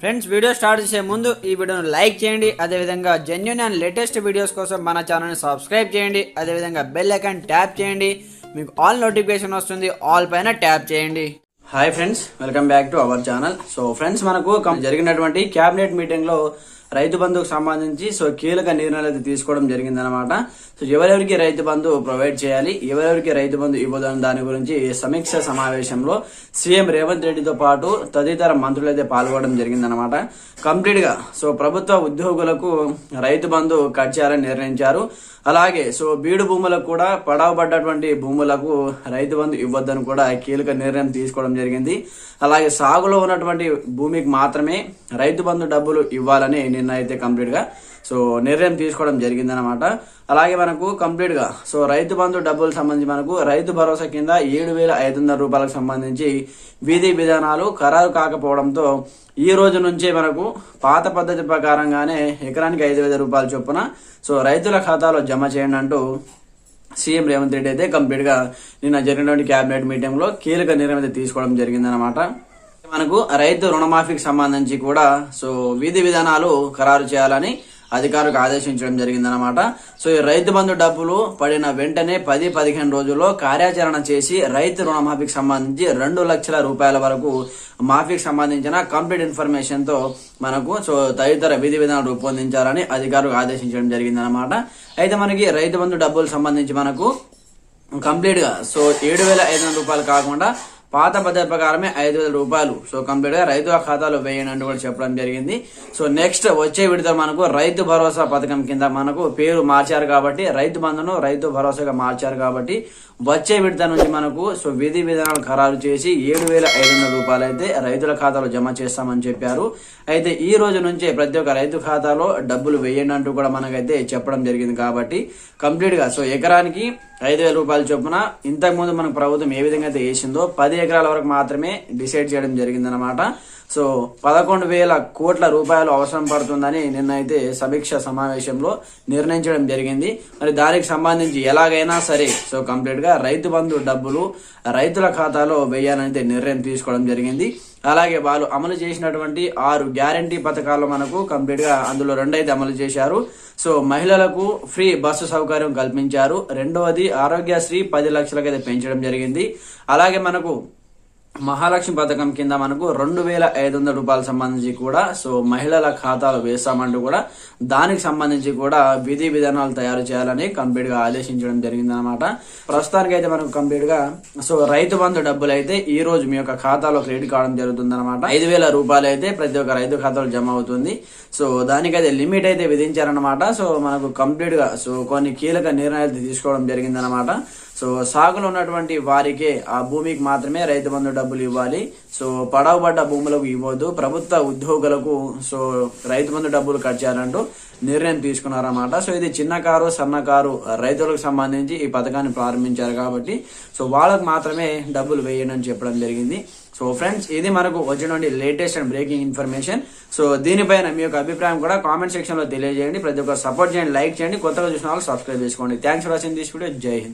Friends video start చేసే ముందు ఈ వీడియోను లైక్ చేయండి. అదేవిధంగా జెన్యున్ అండ్ లేటెస్ట్ వీడియోస్ కోసం మన ఛానల్ని సబ్స్క్రైబ్ చేయండి. అదేవిధంగా బెల్ ఐకాన్ ట్యాప్ చేయండి. మీకు ఆల్ నోటిఫికేషన్ వస్తుంది. ఆల్ పైన ట్యాప్ చేయండి. Hi friends welcome back to our channel so friends మనకు జరిగినటువంటి క్యాబినెట్ మీటింగ్లో రైతు బంధుకు సంబంధించి సో కీలక నిర్ణయాలు అయితే తీసుకోవడం జరిగిందనమాట సో ఎవరెవరికి రైతు బంధు ప్రొవైడ్ చేయాలి ఎవరెవరికి రైతు బంధు ఇవ్వదని దాని గురించి సమీక్ష సమావేశంలో సీఎం రేవంత్ రెడ్డితో పాటు తదితర మంత్రులు అయితే పాల్గొనడం జరిగిందనమాట కంప్లీట్గా సో ప్రభుత్వ ఉద్యోగులకు రైతు బంధు కట్ చేయాలని నిర్ణయించారు. అలాగే సో బీడు భూములకు కూడా పడవబడ్డటువంటి భూములకు రైతు బంధు ఇవ్వద్దని కూడా కీలక నిర్ణయం తీసుకోవడం జరిగింది. అలాగే సాగులో ఉన్నటువంటి భూమికి మాత్రమే రైతు బంధు డబ్బులు ఇవ్వాలని నిన్న అయితే కంప్లీట్గా. సో నిర్ణయం తీసుకోవడం జరిగిందనమాట అలాగే మనకు కంప్లీట్గా సో రైతు బంధు డబ్బులు సంబంధించి మనకు రైతు భరోసా కింద ఏడు వేల ఐదు వందల రూపాయలకు సంబంధించి విధి విధానాలు ఖరారు కాకపోవడంతో ఈ రోజు నుంచే మనకు పాత పద్ధతి ప్రకారంగానే ఎకరానికి ఐదు వేల రూపాయల చొప్పున సో రైతుల ఖాతాలో జమ చేయండి అంటూ సీఎం రేవంత్ రెడ్డి అయితే కంప్లీట్గా నిన్న జరిగినటువంటి క్యాబినెట్ మీటింగ్లో కీలక నిర్ణయం అయితే తీసుకోవడం జరిగిందనమాట మనకు రైతు రుణమాఫీకి సంబంధించి కూడా సో విధి విధానాలు ఖరారు చేయాలని అధికారులకు ఆదేశించడం జరిగిందనమాట సో ఈ రైతు బంధు డబ్బులు పడిన వెంటనే పది పదిహేను రోజుల్లో కార్యాచరణ చేసి రైతు రుణమాఫీకి సంబంధించి రెండు లక్షల రూపాయల వరకు మాఫీకి సంబంధించిన కంప్లీట్ ఇన్ఫర్మేషన్తో మనకు సో తదితర విధి విధానాలు రూపొందించాలని అధికారులకు ఆదేశించడం జరిగిందనమాట అయితే మనకి రైతు బంధు డబ్బులు సంబంధించి మనకు కంప్లీట్గా సో ఏడు వేల ఐదు వందల రూపాయలు కాకుండా పాత పద్ధతి ప్రకారమే ఐదు వేల రూపాయలు. సో కంప్లీట్గా రైతుల ఖాతాలో వేయండి అంటూ కూడా చెప్పడం జరిగింది. సో నెక్స్ట్ వచ్చే విడత మనకు రైతు భరోసా పథకం కింద మనకు పేరు మార్చారు కాబట్టి రైతు బంధును రైతు భరోసాగా మార్చారు కాబట్టి వచ్చే విడత నుంచి మనకు సో విధి విధానాలు ఖరారు చేసి ఏడు వేల ఐదు వందల రూపాయలు అయితే రైతుల ఖాతాలో జమ చేస్తామని చెప్పారు. అయితే ఈ రోజు నుంచే ప్రతి ఒక్క రైతు ఖాతాలో డబ్బులు వేయండి అంటూ కూడా మనకైతే చెప్పడం జరిగింది కాబట్టి కంప్లీట్గా సో ఎకరానికి ఐదు వేల రూపాయల చొప్పున ఇంతకుముందు మనకు ప్రభుత్వం ఏ విధంగా అయితే వేసిందో పది ఎకరాల వరకు మాత్రమే డిసైడ్ చేయడం జరిగిందనమాట సో పదకొండు వేల కోట్ల రూపాయలు అవసరం పడుతుందని నిన్న అయితే సమీక్ష సమావేశంలో నిర్ణయించడం జరిగింది. మరి దానికి సంబంధించి ఎలాగైనా సరే సో కంప్లీట్గా రైతు బంధు డబ్బులు రైతుల ఖాతాలో వేయాలనైతే నిర్ణయం తీసుకోవడం జరిగింది. అలాగే వాళ్ళు అమలు చేసినటువంటి ఆరు గ్యారంటీ పథకాలు మనకు కంప్లీట్గా అందులో రెండైతే అమలు చేశారు. సో మహిళలకు ఫ్రీ బస్సు సౌకర్యం కల్పించారు. రెండవది ఆరోగ్యశ్రీ పది లక్షలకైతే పెంచడం జరిగింది. అలాగే మనకు మహాలక్ష్మి పథకం కింద మనకు రెండు వేల ఐదు వందల రూపాయల సంబంధించి కూడా సో మహిళల ఖాతాలు వేస్తామంటూ కూడా దానికి సంబంధించి కూడా విధి విధానాలు తయారు చేయాలని కంప్లీట్గా ఆదేశించడం జరిగిందనమాట ప్రస్తుతానికి అయితే మనకు కంప్లీట్గా సో రైతు బంధు డబ్బులు అయితే ఈ రోజు మీ యొక్క ఖాతాలో క్రెడిట్ కావడం జరుగుతుంది అనమాట ఐదు వేల రూపాయలు అయితే ప్రతి ఒక్క రైతు ఖాతాలో జమ అవుతుంది. సో దానికైతే లిమిట్ అయితే విధించారనమాట సో మనకు కంప్లీట్గా సో కొన్ని కీలక నిర్ణయాలు తీసుకోవడం జరిగిందనమాట సో సాగులో ఉన్నటువంటి వారికే ఆ భూమికి మాత్రమే రైతు బంధు డబ్బులు ఇవ్వాలి. సో పడవబడ్డ భూములకు ఇవ్వద్దు. ప్రభుత్వ ఉద్యోగులకు సో రైతు బంధు డబ్బులు కట్ చేయాలంటూ నిర్ణయం తీసుకున్నారన్నమాట. సో ఇది చిన్న కారు సన్నకారు రైతులకు సంబంధించి ఈ పథకాన్ని ప్రారంభించారు కాబట్టి సో వాళ్ళకు మాత్రమే డబ్బులు వేయండి అని చెప్పడం జరిగింది. సో ఫ్రెండ్స్ ఇది మనకు వచ్చినటువంటి latest and breaking information. So దీనిపైన మీ యొక్క అభిప్రాయం కూడా కామెంట్ సెక్షన్లో తెలియజేయండి. ప్రతి ఒక్కరు సపోర్ట్ చేయండి లైక్ చేయండి. కొత్తగా చూసిన వాళ్ళు సబ్స్క్రైబ్ చేసుకోండి. Thanks for watching this video. Jai Hind.